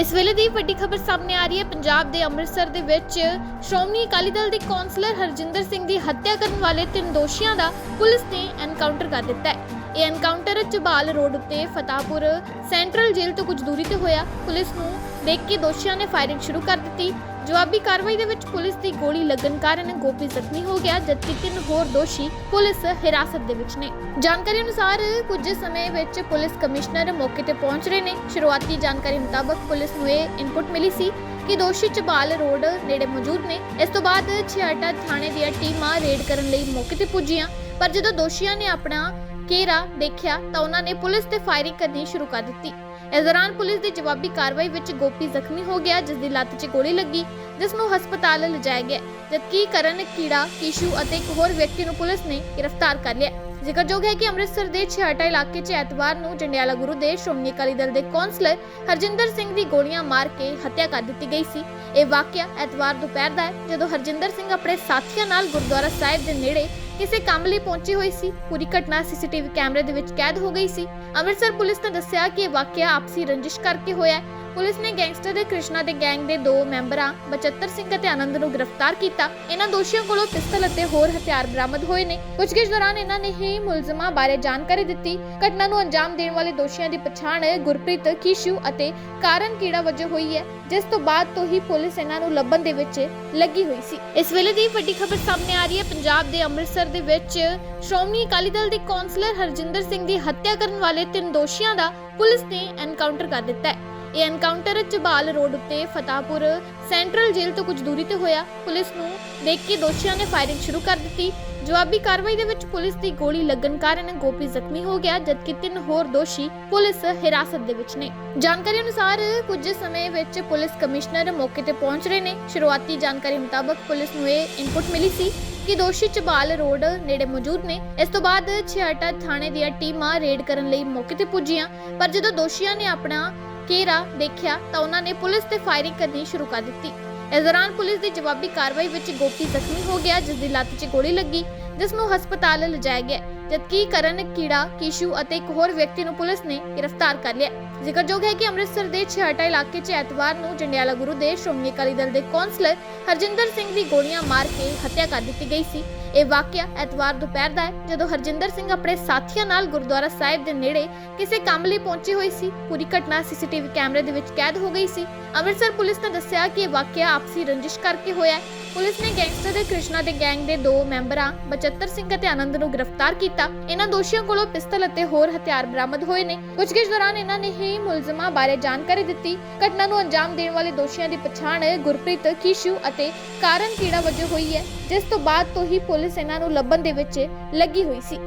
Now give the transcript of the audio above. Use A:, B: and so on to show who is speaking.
A: ਇਸ ਵੇਲੇ ਦੀ ਵੱਡੀ ਖਬਰ ਸਾਹਮਣੇ ਆ ਰਹੀ ਹੈ। ਪੰਜਾਬ ਦੇ ਅੰਮ੍ਰਿਤਸਰ ਦੇ ਵਿੱਚ ਸ਼੍ਰੋਮਣੀ ਅਕਾਲੀ ਦਲ ਦੇ ਕੌਂਸਲਰ ਹਰਜਿੰਦਰ ਸਿੰਘ ਦੀ ਹੱਤਿਆ ਕਰਨ ਵਾਲੇ ਤਿੰਨ ਦੋਸ਼ੀਆਂ ਦਾ ਪੁਲਿਸ ਨੇ ਐਨਕਾਊਂਟਰ ਕਰ ਦਿੱਤਾ ਹੈ। ਇਹ ਐਨਕਾਊਂਟਰ ਚਬਾਲ ਰੋਡ ਉੱਤੇ ਫਤਾਪੁਰ ਸੈਂਟਰਲ ਜੇਲ੍ਹ ਤੋਂ ਕੁਝ ਦੂਰੀ ਤੇ ਹੋਇਆ। ਪੁਲਿਸ ਨੂੰ ਦੇਖ ਕੇ ਦੋਸ਼ੀਆਂ ਨੇ ਫਾਇਰਿੰਗ ਸ਼ੁਰੂ ਕਰ ਦਿੱਤੀ। ਜਵਾਬੀ ਕਾਰਵਾਈ ਦੇ ਵਿੱਚ ਪੁਲਿਸ ਦੀ ਗੋਲੀ ਲੱਗਣ ਕਾਰਨ ਗੋਪੀ ਜ਼ਖਮੀ ਹੋ ਗਿਆ, ਜਦਕਿ ਤਿੰਨ ਹੋਰ ਦੋਸ਼ੀ ਪੁਲਿਸ ਹਿਰਾਸਤ ਦੇ ਵਿੱਚ ਨੇ। ਜਾਣਕਾਰੀ ਅਨੁਸਾਰ ਕੁਝ ਸਮੇਂ ਵਿੱਚ ਪੁਲਿਸ ਕਮਿਸ਼ਨਰ ਮੌਕੇ ਤੇ ਪਹੁੰਚ ਰਹੇ ਨੇ। ਸ਼ੁਰੂਆਤੀ ਜਾਣਕਾਰੀ ਮੁਤਾਬਕ ਪੁਲਿਸ ਨੂੰ ਇਹ ਇਨਪੁਟ ਮਿਲੀ ਸੀ ਕਿ ਦੋਸ਼ੀ ਚਬਾਲ ਰੋਡ ਨੇੜੇ ਮੌਜੂਦ ਨੇ। ਇਸ ਤੋਂ ਬਾਅਦ ਛਿਆਟਾ ਥਾਣੇ ਦੀਆਂ ਟੀਮਾਂ ਰੇਡ ਕਰਨ ਲਈ ਮੌਕੇ ਤੇ ਪੁੱਜੀਆਂ। ਪਰ ਜਦੋਂ ਦੋਸ਼ੀਆਂ ਨੇ ਆਪਣਾ ਘੇਰਾ ਦੇਖਿਆ ਤਾਂ ਉਹਨਾਂ ਨੇ ਪੁਲਿਸ ਤੇ ਫਾਇਰਿੰਗ ਕਰਨੀ ਸ਼ੁਰੂ ਕਰ ਦਿੱਤੀ। ਇਸ ਦੌਰਾਨ ਪੁਲਿਸ ਦੀ ਜਵਾਬੀ ਕਾਰਵਾਈ ਵਿੱਚ ਗੋਪੀ ਜ਼ਖਮੀ ਹੋ ਗਿਆ ਜਿਸ ਦੀ ਲੱਤ 'ਚ ਗੋਲੀ ਲੱਗੀ ਜਿਸ ਨੂੰ ਹਸਪਤਾਲ ਲਿਜਾਇਆ ਗਿਆ, ਜਦਕਿ ਕਰਨ, ਕੀੜਾ, ਕੀਸ਼ੂ ਅਤੇ ਇੱਕ ਹੋਰ ਵਿਅਕਤੀ ਨੂੰ ਪੁਲਿਸ ਨੇ ਗ੍ਰਿਫਤਾਰ ਕਰ ਲਿਆ। ਜ਼ਿਕਰਯੋਗ ਹੈ ਕਿ ਅੰਮ੍ਰਿਤਸਰ ਦੇ ਛਿਆਟਾ ਇਲਾਕੇ 'ਚ ਐਤਵਾਰ ਨੂੰ ਜੰਡਿਆਲਾ ਗੁਰੂ ਦੇ ਸ਼੍ਰੋਮਣੀ ਅਕਾਲੀ ਦਲ ਦੇ ਕੌਂਸਲਰ ਹਰਜਿੰਦਰ ਸਿੰਘ ਦੀ ਗੋਲੀਆਂ ਮਾਰ ਕੇ ਹੱਤਿਆ ਕਰ ਦਿੱਤੀ ਗਈ ਸੀ। ਇਹ ਵਾਕਿਆ ਐਤਵਾਰ ਦੁਪਹਿਰ ਦਾ ਹੈ, ਜਦੋਂ ਹਰਜਿੰਦਰ ਸਿੰਘ ਆਪਣੇ ਸਾਥੀਆਂ ਨਾਲ ਗੁਰਦੁਆਰਾ ਸਾਹਿਬ ਦੇ ਨੇੜੇ ਕਿਸੇ ਕੰਮ ਲਈ ਪਹੁੰਚੀ ਹੋਈ ਸੀ। ਪੂਰੀ ਘਟਨਾ ਸੀਸੀਟੀਵੀ ਕੈਮਰੇ ਦੇ ਵਿੱਚ ਕੈਦ ਹੋ ਗਈ ਸੀ। ਅੰਮ੍ਰਿਤਸਰ ਪੁਲਿਸ ਨੇ ਦੱਸਿਆ ਕਿ ਇਹ ਵਾਕਿਆ ਆਪਸੀ ਰੰਜਿਸ਼ ਕਰਕੇ ਹੋਇਆ ਹੈ। ਪੁਲਿਸ ਨੇ ਗੈਂਗਸਟਰ ਦੇ ਕ੍ਰਿਸ਼ਨਾ ਦੇ ਗੈਂਗ ਦੇ ਦੋ ਮੈਂਬਰਾਂ, ਬਚੱਤਰ ਸਿੰਘ ਅਤੇ ਆਨੰਦ ਨੂੰ ਗ੍ਰਿਫਤਾਰ ਕੀਤਾ। ਇਹਨਾਂ ਦੋਸ਼ੀਆਂ ਕੋਲੋਂ ਪਿਸਤਲ ਅਤੇ ਹੋਰ ਹਥਿਆਰ ਬਰਾਮਦ ਹੋਏ ਨੇ। ਪੁੱਛਗਿੱਛ ਦੌਰਾਨ ਇਹਨਾਂ ਨੇ ਹੀ ਮੁਲਜ਼ਮਾਂ ਬਾਰੇ ਜਾਣਕਾਰੀ ਦਿੱਤੀ। ਘਟਨਾ ਨੂੰ ਅੰਜਾਮ ਦੇਣ ਵਾਲੇ ਦੋਸ਼ੀਆਂ ਦੀ ਪਛਾਣ ਗੁਰਪ੍ਰੀਤ ਕੀਸ਼ੂ ਅਤੇ ਕਾਰਨ ਕੀੜਾ ਵਜੋਂ ਹੋਈ ਹੈ, ਜਿਸ ਤੋਂ ਬਾਅਦ ਤੋਂ ਹੀ ਪੁਲਿਸ ਇਹਨਾਂ ਨੂੰ ਲੱਭਣ ਦੇ ਵਿੱਚ ਲੱਗੀ ਹੋਈ ਸੀ। ਇਸ ਵੇਲੇ ਦੀ ਵੱਡੀ ਖਬਰ ਸਾਹਮਣੇ ਆ ਰਹੀ ਹੈ। ਪੰਜਾਬ ਦੇ ਅੰਮ੍ਰਿਤਸਰ ਦੇ ਵਿੱਚ ਸ਼੍ਰੋਮਣੀ ਅਕਾਲੀ ਦਲ ਦੇ ਕੌਂਸਲਰ ਹਰਜਿੰਦਰ ਸਿੰਘ ਦੀ ਹੱਤਿਆ ਕਰਨ ਵਾਲੇ ਤਿੰਨ ਦੋਸ਼ੀਆਂ ਦਾ ਪੁਲਿਸ ਨੇ ਐਨਕਾਊਂਟਰ ਕਰ ਦਿੱਤਾ ਹੈ। ਇਹ ਐਨਕਾਊਂਟਰ ਚਬਾਲ ਰੋਡ ਉੱਤੇ ਫਤਾਪੁਰ ਸੈਂਟਰਲ ਜੇਲ੍ਹ ਤੋਂ ਕੁਝ ਦੂਰੀ ਤੇ ਹੋਇਆ। ਪੁਲਿਸ ਨੂੰ ਦੇਖ ਕੇ ਦੋਸ਼ੀਆਂ ਨੇ ਫਾਇਰਿੰਗ ਸ਼ੁਰੂ ਕਰ ਦਿੱਤੀ। ਜਵਾਬੀ ਕਾਰਵਾਈ ਦੇ ਵਿੱਚ ਪੁਲਿਸ ਦੀ ਗੋਲੀ ਲੱਗਣ ਕਾਰਨ ਗੋਪੀ ਜ਼ਖਮੀ ਹੋ ਗਿਆ, ਜਦਕਿ ਤਿੰਨ ਹੋਰ ਦੋਸ਼ੀ ਪੁਲਿਸ ਹਿਰਾਸਤ ਦੇ ਵਿੱਚ ਨੇ। ਜਾਣਕਾਰੀ ਅਨੁਸਾਰ ਕੁਝ ਸਮੇਂ ਵਿੱਚ ਪੁਲਿਸ ਕਮਿਸ਼ਨਰ ਮੌਕੇ ਤੇ ਪਹੁੰਚ ਰਹੇ ਨੇ। ਸ਼ੁਰੂਆਤੀ ਜਾਣਕਾਰੀ ਮੁਤਾਬਕ ਪੁਲਿਸ ਨੂੰ ਇਹ ਇਨਪੁਟ ਮਿਲੀ ਸੀ ਕਿ ਦੋਸ਼ੀ ਚਬਾਲ ਰੋਡ ਨੇੜੇ ਮੌਜੂਦ ਨੇ। ਇਸ ਤੋਂ ਬਾਅਦ ਛਿਆਟਾ ਥਾਣੇ ਦੀਆਂ ਟੀਮਾਂ ਰੇਡ ਕਰਨ ਲਈ ਮੌਕੇ ਤੇ ਪੁੱਜੀਆਂ। ਪਰ ਜਦੋਂ ਦੋਸ਼ੀਆਂ ਨੇ ਆਪਣਾ ਘੇਰਾ ਦੇਖਿਆ ਤਾਂ ਉਹਨਾਂ ਨੇ ਪੁਲਿਸ ਤੇ ਫਾਇਰਿੰਗ ਕਰਨੀ ਸ਼ੁਰੂ ਕਰ ਦਿੱਤੀ। ਇਸ ਦੌਰਾਨ ਪੁਲਿਸ ਦੀ ਜਵਾਬੀ ਕਾਰਵਾਈ ਵਿੱਚ ਗੋਪੀ ਜ਼ਖਮੀ ਹੋ ਗਿਆ ਜਿਸ ਦੀ ਲੱਤ 'ਚ ਗੋਲੀ ਲੱਗੀ ਜਿਸ ਨੂੰ ਹਸਪਤਾਲ ਲਿਜਾਇਆ ਗਿਆ। ਜਦਕਿ ਕਰਨ, ਕੀੜਾ, ਕਿਸ਼ੂ ਅਤੇ ਇੱਕ ਹੋਰ ਵਿਅਕਤੀ ਨੂੰ ਪੁਲਿਸ ਨੇ ਗ੍ਰਿਫਤਾਰ ਕਰ ਲਿਆ। ਜ਼ਿਕਰਯੋਗ ਹੈ ਕਿ ਅੰਮ੍ਰਿਤਸਰ ਦੇ ਛਿਆਟਾ ਇਲਾਕੇ 'ਚ ਐਤਵਾਰ ਨੂੰ ਜੰਡਿਆਲਾ ਗੁਰੂ ਦੇ ਸ਼੍ਰੋਮਣੀ ਅਕਾਲੀ ਦਲ ਦੇ ਕੌਂਸਲਰ ਹਰਜਿੰਦਰ ਸਿੰਘ ਦੀ ਗੋਲੀਆਂ ਮਾਰ ਕੇ ਹੱਤਿਆ ਕਰ ਦਿੱਤੀ ਗਈ ਸੀ। ਇਹ ਵਾਕਿਆ ਐਤਵਾਰ ਦੁਪਹਿਰ ਦਾ ਹੈ, ਜਦੋਂ ਹਰਜਿੰਦਰ ਸਿੰਘ ਆਪਣੇ ਸਾਥੀਆਂ ਨਾਲ ਗੁਰਦੁਆਰਾ ਸਾਹਿਬ ਦੇ ਨੇੜੇ ਕਿਸੇ ਕੰਮ ਲਈ ਪਹੁੰਚੀ ਹੋਈ ਸੀ। ਪੂਰੀ ਘਟਨਾ ਸੀਸੀਟੀਵੀ ਕੈਮਰੇ ਦੇ ਵਿੱਚ ਕੈਦ ਹੋ ਗਈ ਸੀ। ਅੰਮ੍ਰਿਤਸਰ ਪੁਲਿਸ ਨੇ ਦੱਸਿਆ ਕਿ ਇਹ ਵਾਕਿਆ ਆਪਸੀ ਰੰਜਿਸ਼ ਕਰਕੇ ਹੋਇਆ ਹੈ। ਪੁਲਿਸ ਨੇ ਗੈਂਗਸਟਰ ਦੇ ਕ੍ਰਿਸ਼ਨਾ ਦੇ ਗੈਂਗ ਦੇ ਦੋ ਮੈਂਬਰਾਂ, ਬਚੱਤਰ ਸਿੰਘ ਅਤੇ ਆਨੰਦ ਨੂੰ ਗ੍ਰਿਫਤਾਰ ਕੀਤਾ। ਇਹਨਾਂ ਦੋਸ਼ੀਆਂ ਕੋਲੋਂ ਪਿਸਤਲ ਅਤੇ ਹੋਰ ਹਥਿਆਰ ਬਰਾਮਦ ਹੋਏ ਨੇ। ਪੁੱਛਗਿੱਛ ਦੌਰਾਨ ਇਹਨਾਂ ਨੇ ਹੀ ਮੁਲਜ਼ਮਾਂ ਬਾਰੇ ਜਾਣਕਾਰੀ ਦਿੱਤੀ। ਘਟਨਾ ਨੂੰ ਅੰਜਾਮ ਦੇਣ ਵਾਲੇ ਦੋਸ਼ੀਆਂ ਦੀ ਪਛਾਣ ਗੁਰਪ੍ਰੀਤ, ਕੀਸ਼ੂ ਅਤੇ ਕਾਰਨ ਕੀੜਾ ਵਜੋਂ ਹੋਈ ਹੈ, ਜਿਸ ਤੋਂ ਬਾਅਦ ਤੋਂ ਹੀ ਪੁਲਿਸ ਪੁਲਿਸ ਇਹਨਾਂ ਨੂੰ ਲੱਭਣ ਦੇ ਵਿੱਚ ਲੱਗੀ ਹੋਈ ਸੀ।